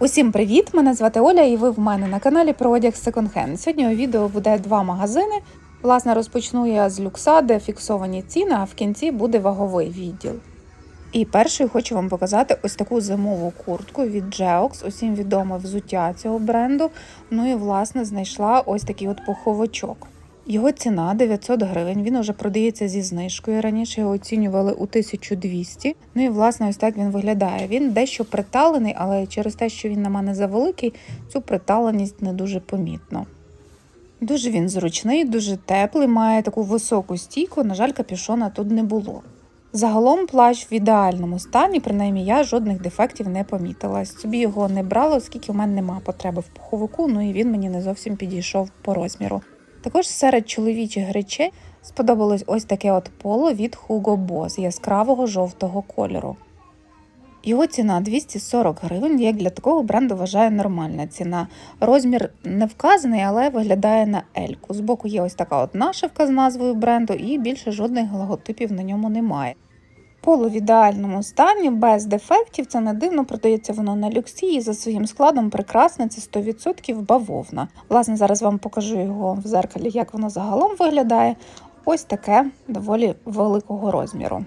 Усім привіт! Мене звати Оля, і ви в мене на каналі про одяг секонд-хенд. Сьогодні у відео буде два магазини. Власне, розпочну я з люкса, де фіксовані ціни, а в кінці буде ваговий відділ. І першою хочу вам показати ось таку зимову куртку від Geox, усім відоме взуття цього бренду. Ну і власне знайшла ось такий от пуховичок. Його ціна 900 гривень. Він уже продається зі знижкою. Раніше його оцінювали у 1200. Ну і власне ось так він виглядає. Він дещо приталений, але через те, що він на мене завеликий, цю приталеність не дуже помітно. Дуже він зручний, дуже теплий, має таку високу стійку. На жаль, капюшона тут не було. Загалом плащ в ідеальному стані, принаймні я жодних дефектів не помітила. Собі його не брала, оскільки в мене немає потреби в пуховику, ну і він мені не зовсім підійшов по розміру. Також серед чоловічих речей сподобалось ось таке от поло від Hugo Boss яскравого жовтого кольору. Його ціна 240 гривень, як для такого бренду вважає нормальна ціна. Розмір не вказаний, але виглядає на ельку. Збоку є ось така от нашивка з назвою бренду, і більше жодних логотипів на ньому немає. Поло в ідеальному стані, без дефектів, це не дивно, продається воно на люксі і за своїм складом прекрасне, це 100% бавовна. Власне, зараз вам покажу його в зеркалі, як воно загалом виглядає. Ось таке доволі великого розміру.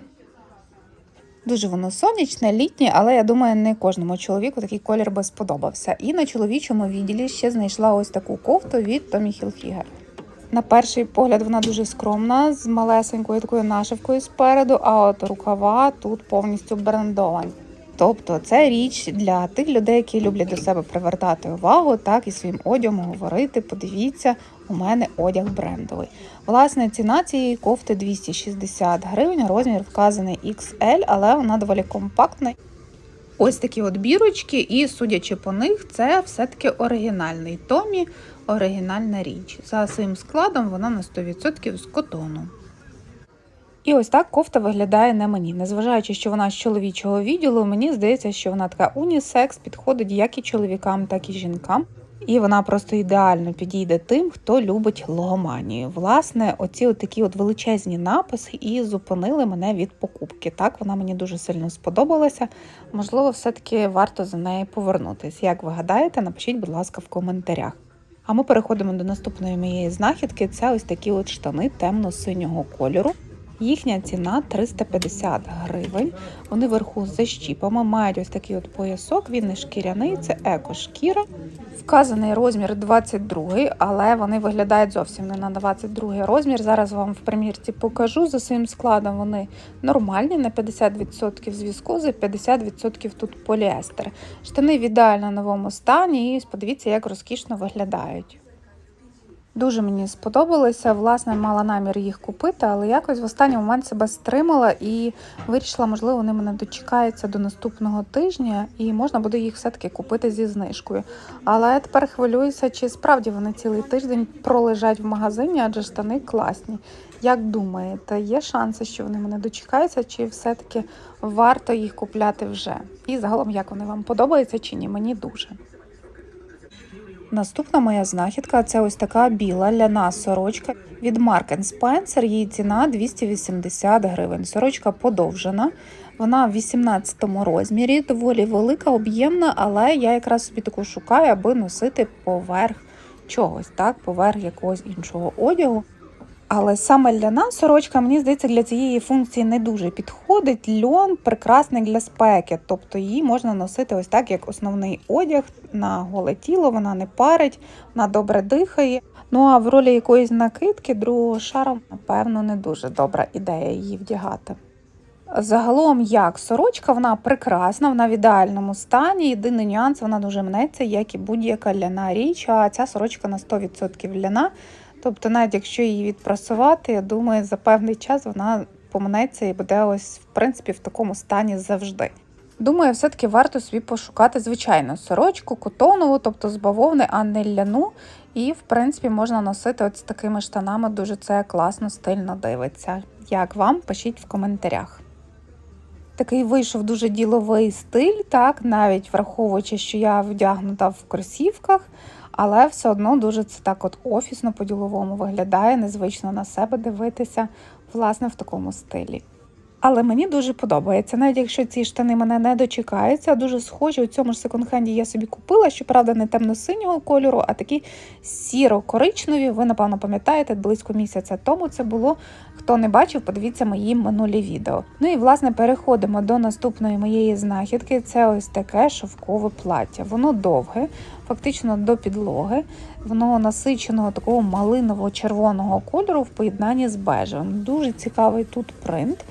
Дуже воно сонячне, літнє, але я думаю, не кожному чоловіку такий колір би сподобався. І на чоловічому відділі ще знайшла ось таку кофту від Tommy Hilfiger. На перший погляд вона дуже скромна, з малесенькою такою нашивкою спереду, а от рукава тут повністю брендовані. Тобто це річ для тих людей, які люблять до себе привертати увагу, так і своїм одягом говорити. Подивіться, у мене одяг брендовий. Власне, ціна цієї кофти 260 гривень, розмір вказаний XL, але вона доволі компактна. Ось такі от бірочки, і судячи по них, це все-таки оригінальний Томі, оригінальна річ. За своїм складом вона на 100% з котону. І ось так кофта виглядає на мені. Незважаючи, що вона з чоловічого відділу, мені здається, що вона така унісекс, підходить як і чоловікам, так і жінкам. І вона просто ідеально підійде тим, хто любить логоманію. Власне, оці от такі от величезні написи і зупинили мене від покупки. Так, вона мені дуже сильно сподобалася. Можливо, все-таки варто за нею повернутися. Як ви гадаєте, напишіть, будь ласка, в коментарях. А ми переходимо до наступної моєї знахідки. Це ось такі от штани темно-синього кольору. Їхня ціна 350 гривень. Вони вверху з защіпами, мають ось такий от поясок, він не шкіряний, це еко-шкіра. Вказаний розмір 22, але вони виглядають зовсім не на 22 розмір. Зараз вам в примірці покажу за своїм складом. Вони нормальні, на 50% з віскози, 50% тут поліестер. Штани в ідеально новому стані, і подивіться, як розкішно виглядають. Дуже мені сподобалися. Власне, мала намір їх купити, але якось в останній момент себе стримала і вирішила, можливо, вони мене дочекаються до наступного тижня, і можна буде їх все-таки купити зі знижкою. Але я тепер хвилююся, чи справді вони цілий тиждень пролежать в магазині, адже штани класні. Як думаєте, є шанси, що вони мене дочекаються, чи все-таки варто їх купляти вже? І загалом, як вони вам подобаються чи ні? Мені дуже. Наступна моя знахідка це ось така біла ляна сорочка від Mark Spencer. Її ціна 280 гривень. Сорочка подовжена, вона в 18 розмірі, доволі велика, об'ємна, але я якраз собі таку шукаю, аби носити поверх чогось, так, поверх якогось іншого одягу. Але саме ляна сорочка, мені здається, для цієї функції не дуже підходить. Льон прекрасний для спеки, тобто її можна носити ось так, як основний одяг на голе тіло, вона не парить, вона добре дихає. Ну а в ролі якоїсь накидки другого шару, напевно, не дуже добра ідея її вдягати. Загалом, як сорочка, вона прекрасна, вона в ідеальному стані. Єдиний нюанс, вона дуже мнеться, як і будь-яка ляна річ, а ця сорочка на 100% ляна. Тобто, навіть якщо її відпрасувати, я думаю, за певний час вона помнеться і буде ось в принципі в такому стані завжди. Думаю, все-таки варто собі пошукати звичайну сорочку, котонову, тобто з бавовни, а не ляну. І, в принципі, можна носити от з такими штанами, дуже це класно, стильно дивиться. Як вам? Пишіть в коментарях. Такий вийшов дуже діловий стиль, так, навіть враховуючи, що я вдягнута в кросівках, але все одно дуже це так от офісно по-діловому виглядає, незвично на себе дивитися, власне, в такому стилі. Але мені дуже подобається, навіть якщо ці штани мене не дочекаються, дуже схожі у цьому ж секонд-хенді я собі купила, щоправда, не темно-синього кольору, а такі сіро-коричневі. Ви, напевно, пам'ятаєте, близько місяця тому це було. Хто не бачив, подивіться мої минулі відео. Ну і власне переходимо до наступної моєї знахідки. Це ось таке шовкове плаття. Воно довге, фактично до підлоги. Воно насиченого такого малиново-червоного кольору в поєднанні з бежевим. Дуже цікавий тут принт.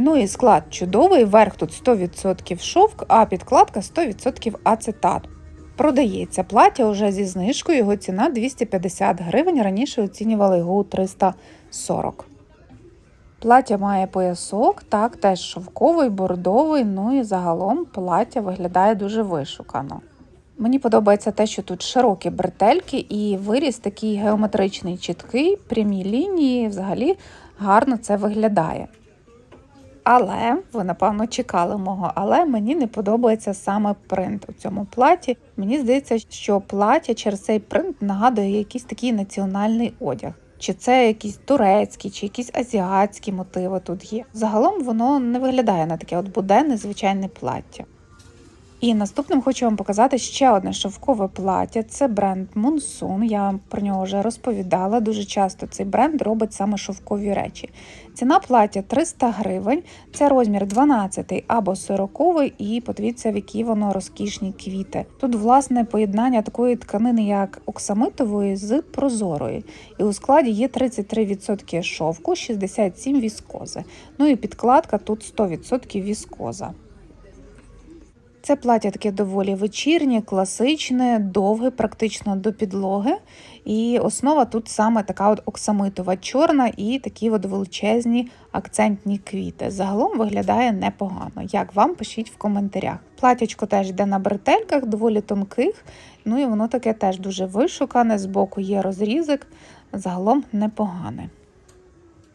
Ну і склад чудовий, верх тут 100% шовк, а підкладка 100% ацетат. Продається плаття вже зі знижкою, його ціна 250 гривень, раніше оцінювали його у 340. Плаття має поясок, так, теж шовковий, бордовий, ну і загалом плаття виглядає дуже вишукано. Мені подобається те, що тут широкі бретельки і виріз такий геометричний, чіткий, прямі лінії, взагалі гарно це виглядає. Але ви, напевно, чекали мого, але мені не подобається саме принт у цьому платі. Мені здається, що плаття через цей принт нагадує якийсь такий національний одяг. Чи це якісь турецькі, чи якісь азіатські мотиви тут є. Загалом воно не виглядає на таке от буденне звичайне плаття. І наступним хочу вам показати ще одне шовкове плаття. Це бренд Monsoon. Я вам про нього вже розповідала. Дуже часто цей бренд робить саме шовкові речі. Ціна плаття 300 гривень, це розмір 12 або 40 і подивіться, в які воно розкішні квіти. Тут, власне, поєднання такої тканини, як оксамитової з прозорої. І у складі є 33% шовку, 67% віскози. Ну і підкладка тут 100% віскоза. Це плаття таке доволі вечірнє, класичне, довге, практично до підлоги. І основа тут саме така от оксамитова чорна і такі от величезні акцентні квіти. Загалом виглядає непогано. Як вам пишіть в коментарях. Платячко теж йде на бретельках, доволі тонких, ну і воно таке теж дуже вишукане, збоку є розрізик, загалом непогане.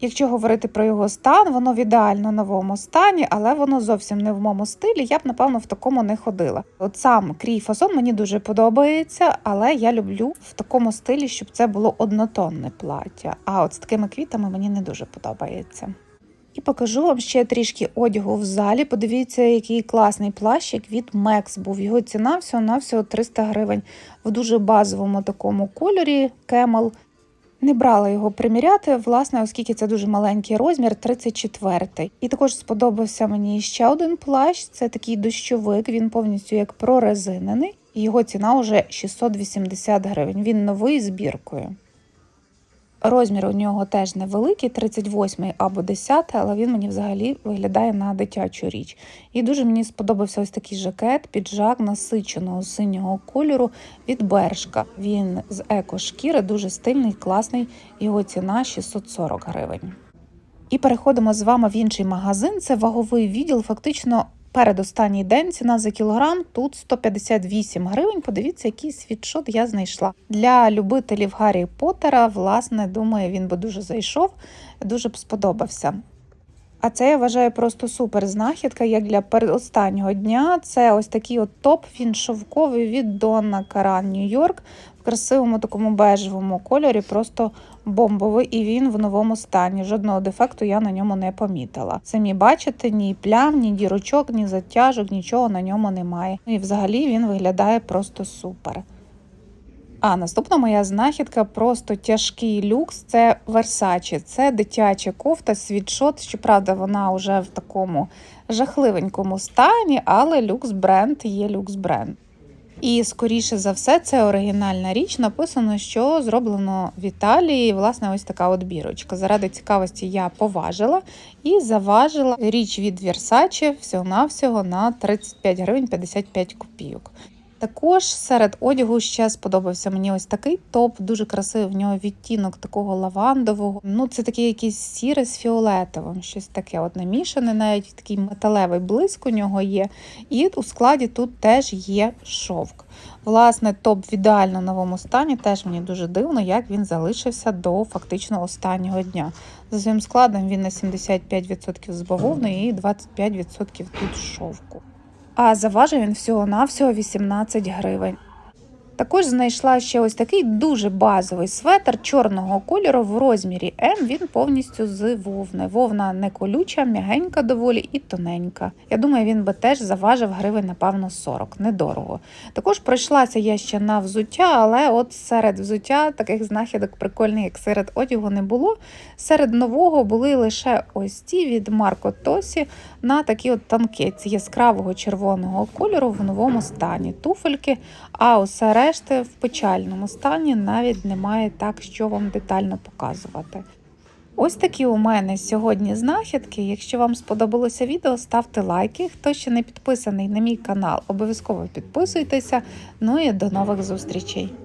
Якщо говорити про його стан, воно в ідеально новому стані, але воно зовсім не в моєму стилі. Я б, напевно, в такому не ходила. От сам крій фасон мені дуже подобається, але я люблю в такому стилі, щоб це було однотонне плаття. А от з такими квітами мені не дуже подобається. І покажу вам ще трішки одягу в залі. Подивіться, який класний плащик від Max був. Його ціна всього-навсього 300 гривень в дуже базовому такому кольорі Camel. Не брала його приміряти, власне, оскільки це дуже маленький розмір, 34-й. І також сподобався мені ще один плащ. Це такий дощовик, він повністю як прорезинений. Його ціна вже 680 гривень. Він новий з біркою. Розмір у нього теж невеликий, 38 або 10, але він мені взагалі виглядає на дитячу річ. І дуже мені сподобався ось такий жакет, піджак насиченого синього кольору від Бершка. Він з еко-шкіри, дуже стильний, класний. Його ціна 640 гривень. І переходимо з вами в інший магазин. Це ваговий відділ, фактично. Передостанній день ціна за кілограм тут 158 гривень. Подивіться, який світшот я знайшла. Для любителів Гаррі Поттера, власне, думаю, він би дуже зайшов, дуже б сподобався. А це я вважаю просто супер знахідка, як для передостаннього дня. Це ось такий от топ, він шовковий від Донна Каран Нью-Йорк в красивому такому бежевому кольорі, просто бомбовий, і він в новому стані. Жодного дефекту я на ньому не помітила. Самі бачите, ні плям, ні дірочок, ні затяжок, нічого на ньому немає. І взагалі він виглядає просто супер. А наступна моя знахідка просто тяжкий люкс. Це Versace. Це дитяча кофта, світшот. Щоправда, вона вже в такому жахливенькому стані, але люкс бренд є люкс бренд. І скоріше за все, це оригінальна річ. Написано, що зроблено в Італії. Власне, ось така от бірочка. Заради цікавості я поважила і заважила річ від Versace всього-навсього на 35 гривень 55 копійок. Також серед одягу ще сподобався мені ось такий топ, дуже красивий. В нього відтінок такого лавандового. Ну, це такий якийсь сіре з фіолетовим, щось таке. От намішане, навіть такий металевий блиск у нього є. І у складі тут теж є шовк. Власне, топ в ідеально новому стані. Теж мені дуже дивно, як він залишився до фактично останнього дня. За своїм складом він на 75% з бавовни і 25% тут шовку. А заважив він всього-навсього 18 гривень. Також знайшла ще ось такий дуже базовий светр чорного кольору в розмірі М. Він повністю з вовни. Вовна не колюча, м'ягенька доволі і тоненька. Я думаю, він би теж заважив гривень, напевно, 40. Недорого. Також пройшлася я ще на взуття, але от серед взуття таких знахідок прикольних, як серед одягу, не було. Серед нового були лише ось ті від Марко Тосі на такі от танкетці яскравого червоного кольору в новому стані. Туфельки, а усе решти в печальному стані навіть немає так, що вам детально показувати. Ось такі у мене сьогодні знахідки. Якщо вам сподобалося відео, ставте лайки. Хто ще не підписаний на мій канал, обов'язково підписуйтеся. Ну і до нових зустрічей!